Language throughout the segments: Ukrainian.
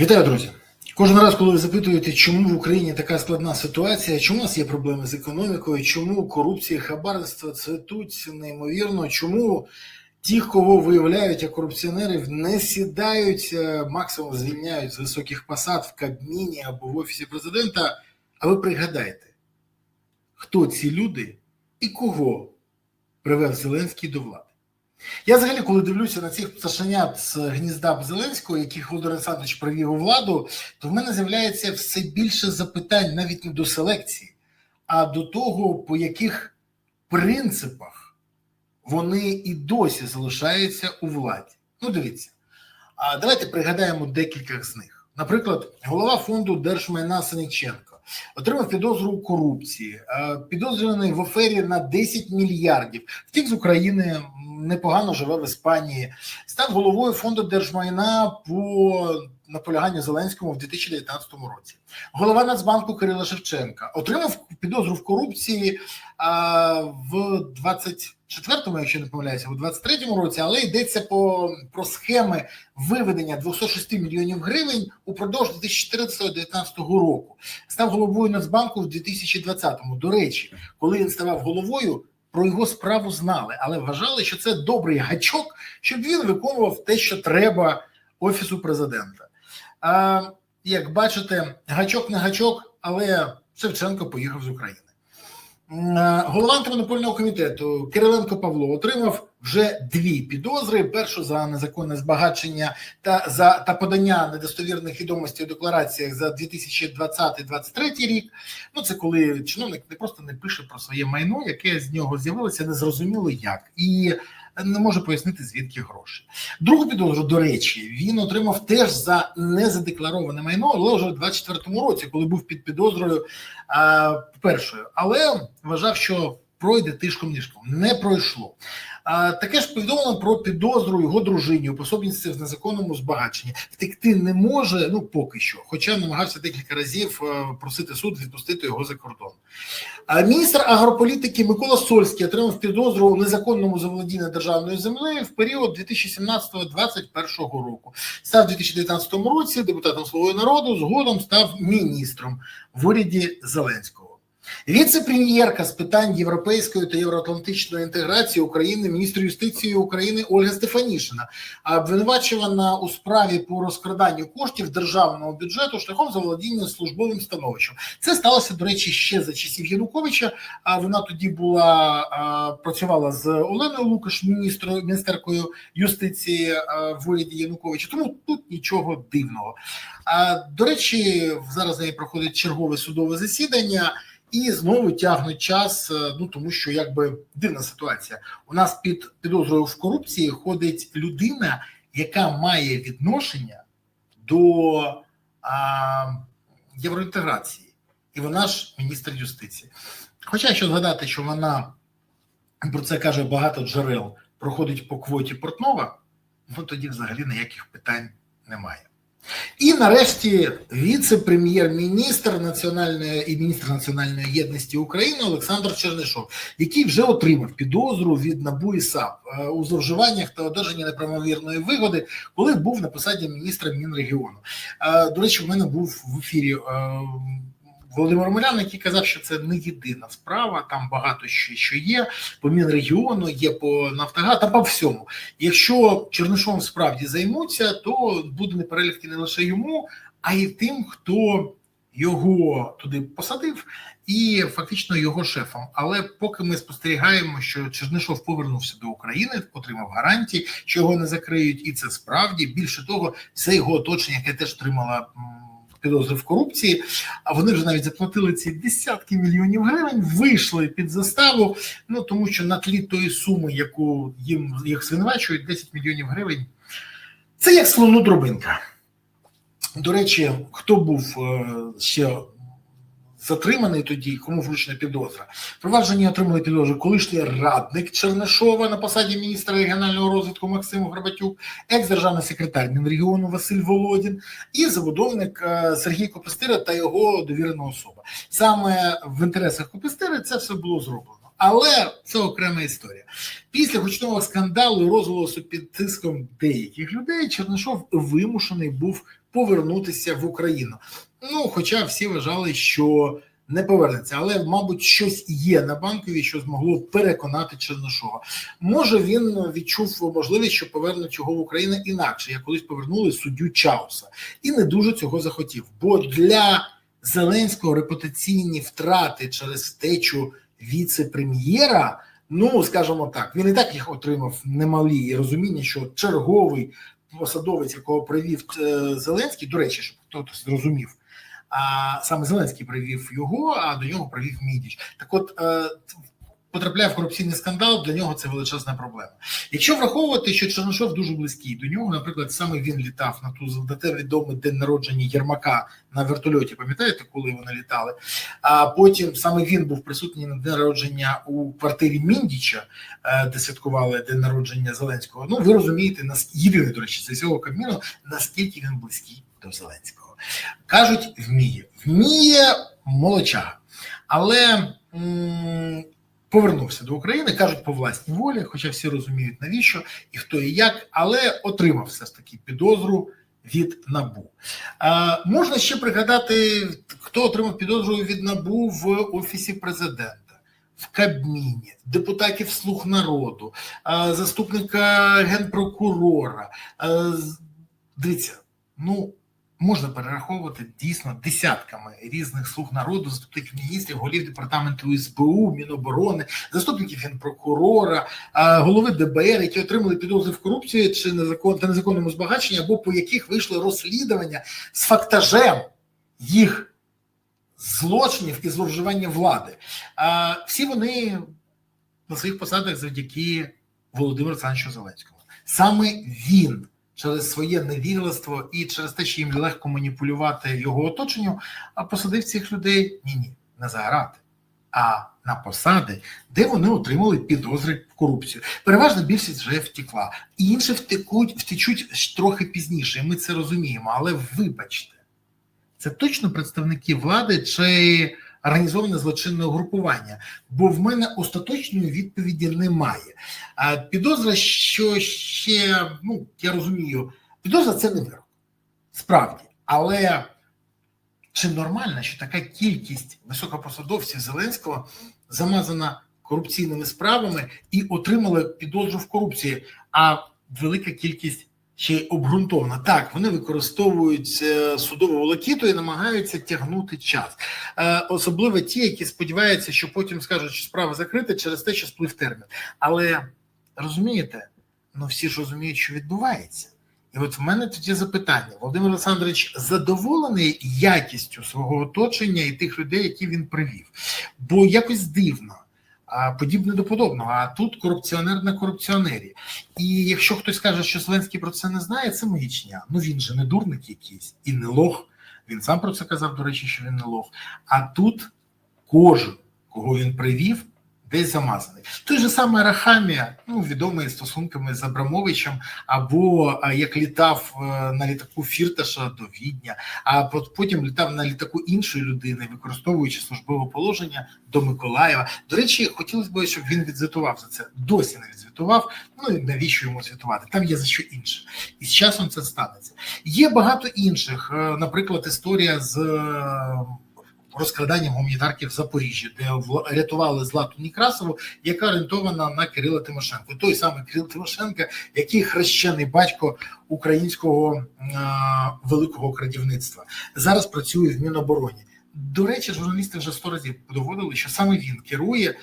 Вітаю, друзі! Кожен раз, коли ви запитуєте, чому в Україні така складна ситуація, чому у нас є проблеми з економікою, чому корупція, хабарництво цвітуть неймовірно, чому ті, кого виявляють як корупціонерів, не сідають, е, максимум звільняють з високих посад в Кабміні або в Офісі президента. А ви пригадайте, хто ці люди і кого привев Зеленський до влади? Я взагалі, коли дивлюся на цих пташенят з гнізда Зеленського, яких Володимир Олександрович привів у владу, то в мене з'являється все більше запитань навіть не до селекції, а до того, по яких принципах вони і досі залишаються у владі. Ну, дивіться, а давайте пригадаємо декілька з них. Наприклад, голова фонду держмайна Синиченко отримав підозру у корупції, підозрюваний в афері на 10 мільярдів. Втік з України непогано живе в Іспанії. Став головою фонду держмайна по наполяганню Зеленському в 2019 році. Голова Нацбанку Кирила Шевченка отримав підозру в корупції а, в 24-му, якщо не помиляюся, в 23-му році, але йдеться по про схеми виведення 206 мільйонів гривень упродовж 2014-2019 року. Став головою Нацбанку в 2020-му. До речі, коли він ставав головою. Про його справу знали, але вважали, що це добрий гачок, щоб він виконував те, що треба офісу президента. А як бачите, гачок не гачок, але Шевченко поїхав з України. Голова антимонопольного комітету Кириленко Павло отримав вже дві підозри: першу за незаконне збагачення та за та подання недостовірних відомостей у деклараціях за 2020-2023 рік. Ну це коли чиновник не просто не пише про своє майно, яке з нього з'явилося, незрозуміло як і. Не може пояснити звідки гроші. Другу підозру, до речі, він отримав теж за незадеклароване майно, але вже в 24-му році, коли був під підозрою а, першою, але вважав, що пройде тишком ніжком. Не пройшло. Таке ж повідомлено про підозру його дружині у пособництві в незаконному збагаченні. Втекти не може, ну поки що, хоча намагався декілька разів просити суд відпустити його за кордон. Міністр агрополітики Микола Сольський отримав підозру у незаконному заволодінні державною землею в період 2017-2021 року. Став у 2019 році депутатом Слугою народу, згодом став міністром в уряді Зеленського. Віце-прем'єрка з питань європейської та євроатлантичної інтеграції України, міністр юстиції України Ольга Стефанішина, обвинувачувана у справі по розкраданню коштів державного бюджету шляхом заволодіння службовим становищем. Це сталося, до речі, ще за часів Януковича. А вона тоді була працювала з Оленою Лукаш, міністрою міністеркою юстиції в уряді Януковича. Тому тут нічого дивного. А до речі, зараз неї проходить чергове судове засідання. І знову тягнуть час, ну тому що якби дивна ситуація. У нас під підозрою в корупції ходить людина, яка має відношення до а, євроінтеграції, і вона ж міністр юстиції. Хоча якщо згадати, що вона про це каже багато джерел, проходить по квоті Портнова, ну тоді взагалі ніяких питань немає. І нарешті віце-прем'єр-міністр національної і міністр національної єдності України Олександр Чернишов, який вже отримав підозру від НАБУ і САП у зловживаннях та одержанні неправомірної вигоди, коли був на посаді міністра Мінрегіону. До речі, в мене був в ефірі. Володимир Омелян, який казав, що це не єдина справа, там багато ще що є по Мінрегіону, є по Нафтога та по всьому. Якщо Чернишом справді займуться, то буде неперелік не лише йому, а й тим, хто його туди посадив, і фактично його шефом. Але поки ми спостерігаємо, що Чернишов повернувся до України, отримав гарантії, що його не закриють, і це справді більше того, все його оточення, яке теж отримало підозри в корупції, а вони вже навіть заплатили ці десятки мільйонів гривень, вийшли під заставу. Ну тому що на тлі тої суми, яку їм їх звинувачують, 10 мільйонів гривень. Це як слону дробинка. До речі, хто був ще затриманий тоді, кому вручена підозра. Провадження отримали підозру колишній радник Чернишова на посаді міністра регіонального розвитку Максим Горбатюк, екс-державний секретар Мінрегіону Василь Володін і забудовник Сергій Копестира та його довірена особа. Саме в інтересах Копестири це все було зроблено. Але це окрема історія. Після гучного скандалу розголосу під тиском деяких людей Чернишов вимушений був повернутися в Україну. Ну, хоча всі вважали, що не повернеться, але мабуть щось є на банковій, що змогло переконати Чернишова. Може він відчув можливість, що повернуть його в Україну інакше. Як колись повернули суддю Чауса, і не дуже цього захотів. Бо для Зеленського репутаційні втрати через втечу віце-прем'єра. Ну, скажімо так, він і так їх отримав немалі і розуміння, що черговий посадовець, якого привів е, Зеленський, до речі, щоб хтось зрозумів, а саме Зеленський привів його, а до нього привів Мідіч. Так, от е, потрапляє в корупційний скандал, для нього це величезна проблема. Якщо враховувати, що Чернишов дуже близький до нього, наприклад, саме він літав на ту на те відомий день народження Єрмака на вертольоті. Пам'ятаєте, коли вони літали? А потім саме він був присутній на день народження у квартирі Міндіча, е, де святкували день народження Зеленського. Ну ви розумієте, нас єдине, до речі, це цього Кабміну, наскільки він близький до Зеленського. Кажуть, вміє, вміє молочага, але. М Повернувся до України, кажуть по власній волі, хоча всі розуміють навіщо і хто і як, але отримав все ж таки підозру від набу. А, Можна ще пригадати, хто отримав підозру від набу в офісі президента, в Кабміні, депутатів Слуг народу, заступника генпрокурора. Дивіться, ну можна перераховувати дійсно десятками різних слуг народу, заступників міністрів, голів департаменту СБУ, Міноборони, заступників генпрокурора, голови ДБР, які отримали підозри в корупції чи незакон та незаконному збагаченні, або по яких вийшли розслідування з фактажем їх злочинів і зловживання влади. Всі вони на своїх посадах завдяки Володимиру Олександровичу Зеленському. Саме він через своє невігластво і через те, що їм легко маніпулювати його оточенню, а посадив цих людей ні, ні, не за грати, а на посади, де вони отримали підозри в корупцію. Переважна більшість вже втекла. І Інші втекуть, втечуть трохи пізніше. Ми це розуміємо. Але вибачте, це точно представники влади чи організоване злочинне угрупування, бо в мене остаточної відповіді немає. А підозра, що ще ну я розумію, підозра це не вирок, справді, але чи нормально, що така кількість високопосадовців Зеленського замазана корупційними справами і отримали підозру в корупції, а велика кількість й обґрунтовано. Так, вони використовують е, судову волокіту і намагаються тягнути час, е, особливо ті, які сподіваються, що потім скажуть, що справа закрита через те, що сплив термін. Але розумієте, ну всі ж розуміють, що відбувається. І от в мене тоді запитання: Володимир Олександрович задоволений якістю свого оточення і тих людей, які він привів, бо якось дивно подібне до подобного. А тут корупціонер на корупціонері. І якщо хтось каже, що Зеленський про це не знає, це маячня. Ну він же не дурник якийсь і не лох. Він сам про це казав, до речі, що він не лох. А тут кожен, кого він привів, десь замазаний. Той же самий Рахамія, ну відомий стосунками з Абрамовичем, або як літав е, на літаку Фірташа до Відня, а потім літав на літаку іншої людини, використовуючи службове положення до Миколаєва. До речі, хотілося б, щоб він відзвітував за це. Досі не відзвітував. Ну і навіщо йому звітувати? Там є за що інше, і з часом це станеться. Є багато інших, е, наприклад, історія з розкраданням гуманітарки в Запоріжжі, де рятували Злату Некрасову, яка орієнтована на Кирила Тимошенко. Той самий Кирил Тимошенко, який хрещений батько українського а, великого крадівництва, зараз працює в Мінобороні. До речі, журналісти вже сто разів доводили, що саме він керує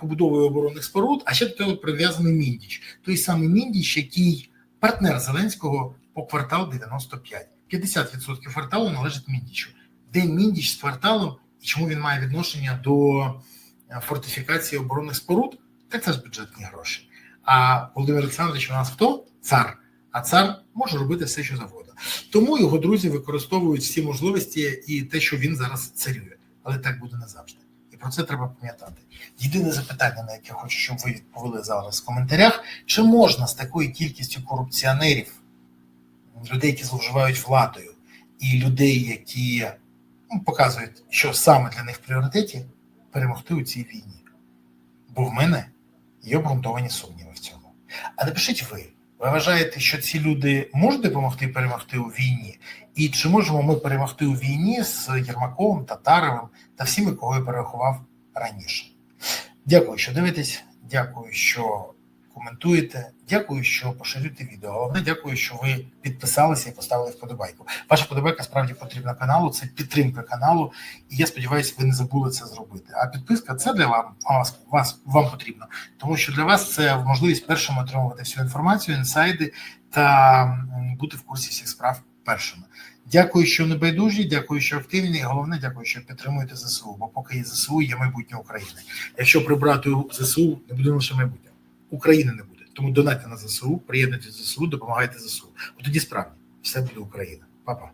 побудовою оборонних споруд, а ще до того прив'язаний міндіч. Той самий міндіч, який партнер Зеленського по квартал 95. 50% кварталу належить міндічу де міндіч з кварталом і чому він має відношення до е, фортифікації оборонних споруд, так це ж бюджетні гроші. А Володимир Олександрович у нас хто? Цар. А цар може робити все, що завгодно. Тому його друзі використовують всі можливості і те, що він зараз царює. Але так буде не завжди. І про це треба пам'ятати. Єдине запитання, на яке хочу, щоб ви відповіли зараз в коментарях: чи можна з такою кількістю корупціонерів, людей, які зловживають владою, і людей, які показують, що саме для них в пріоритеті перемогти у цій війні. Бо в мене є обґрунтовані сумніви в цьому. А напишіть ви, ви вважаєте, що ці люди можуть допомогти перемогти у війні? І чи можемо ми перемогти у війні з Єрмаковим, Татаровим та всіми, кого я перерахував раніше? Дякую, що дивитесь. Дякую, що коментуєте. Дякую, що поширюєте відео. Головне, дякую, що ви підписалися і поставили вподобайку. Ваша вподобайка справді потрібна каналу. Це підтримка каналу, і я сподіваюся, ви не забули це зробити. А підписка це для вам вас, вас вам потрібно, тому що для вас це можливість першим отримувати всю інформацію, інсайди та бути в курсі всіх справ першими. Дякую, що не байдужі, дякую, що активні. І головне, дякую, що підтримуєте ЗСУ. Бо поки є ЗСУ, є майбутнє України. Якщо прибрати ЗСУ, не буде лише майбутнє. України не буде. Тому донайте на ЗСУ, приєднуйтесь до ЗСУ, допомагайте ЗСУ. От тоді справді все буде Україна. Па-па.